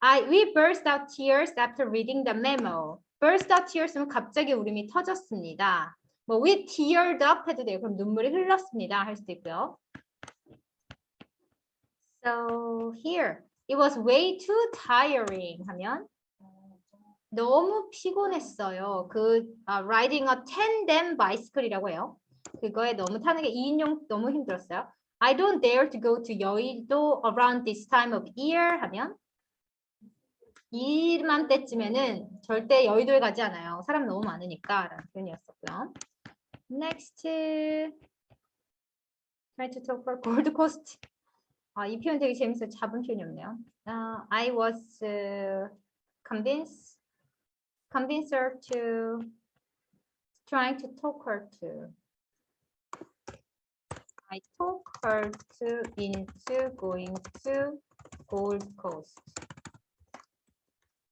I we burst out tears after reading the memo. burst out tears면 갑자기 울음이 터졌습니다. 뭐 we teared up 해도 돼요. 그럼 눈물이 흘렀습니다. 할 수도 있고요. So here it was way too tiring 하면 너무 피곤했어요. 그 아, riding a tandem bicycle이라고 해요. 그거에 너무 타는 게 2인용 너무 힘들었어요. I don't dare to go to 여의도 around this time of year 하면 이맘때쯤에는 절대 여의도에 가지 않아요. 사람 너무 많으니까 라는 표현이었었고요. Next try to talk for Gold Coast. 아, 이 표현 되게 재밌어요. 잡은 표현이 없네요. 아, I was uh, convinced convince her to trying to talk her to. I talk her to into going to Gold Coast.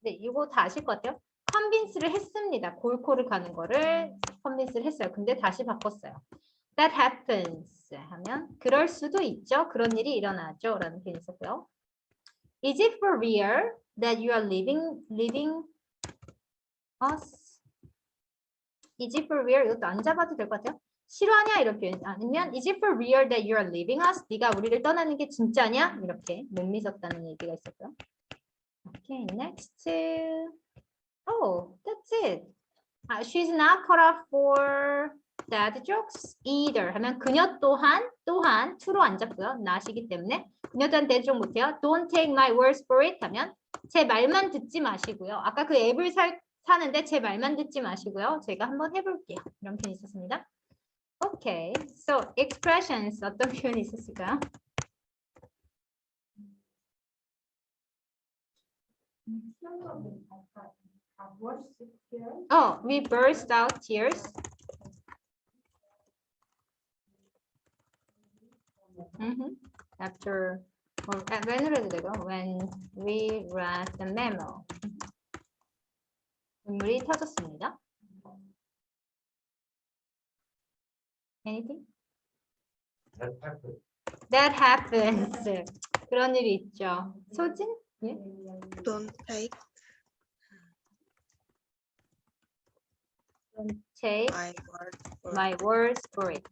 네, 이거 다 아실 것 같아요. 컨빈스를 했습니다. 골코를 가는 거를 컨빈스를 했어요. 근데 다시 바꿨어요. That happens 하면 그럴 수도 있죠. 그런 일이 일어나죠. 라는 표현이 있었고요. Is it for real that you are leaving leaving us? Is it for real? 이것도 안 잡아도 될 것 같아요. 이런 표현 아니면 is it for real that you are leaving us? 네가 우리를 떠나는 게 진짜냐? 이렇게 못 믿었다는 얘기가 있었고요. Okay, next. Oh, that's it. Uh, she's not cut off for dad jokes either. 하면 그녀 또한 또한 to로 안 잡고요. not이기 때문에 그녀 또한 dad joke 못해요. Don't take my words for it 하면 제 말만 듣지 마시고요. 아까 그 앱을 살, 사는데 제 말만 듣지 마시고요. 제가 한번 해볼게요. 이런 표현이 있었습니다. Okay, so expressions 어떤 표현이 있었을까요? Oh, we burst out tears. Mhm. After, or uh, when으로 해도 되고, when we read the memo. 눈물이 터졌습니다. Anything? That happened. That happens. 그런 일이 있죠. 소진? 예? Don't take Don't take my word for my words for it.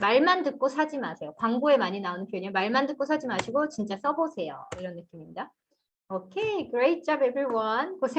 말만 듣고 사지 마세요. 광고에 많이 나오는 표현이에요. 말만 듣고 사지 마시고 진짜 써보세요. 이런 느낌입니다. Okay, great job everyone. 고생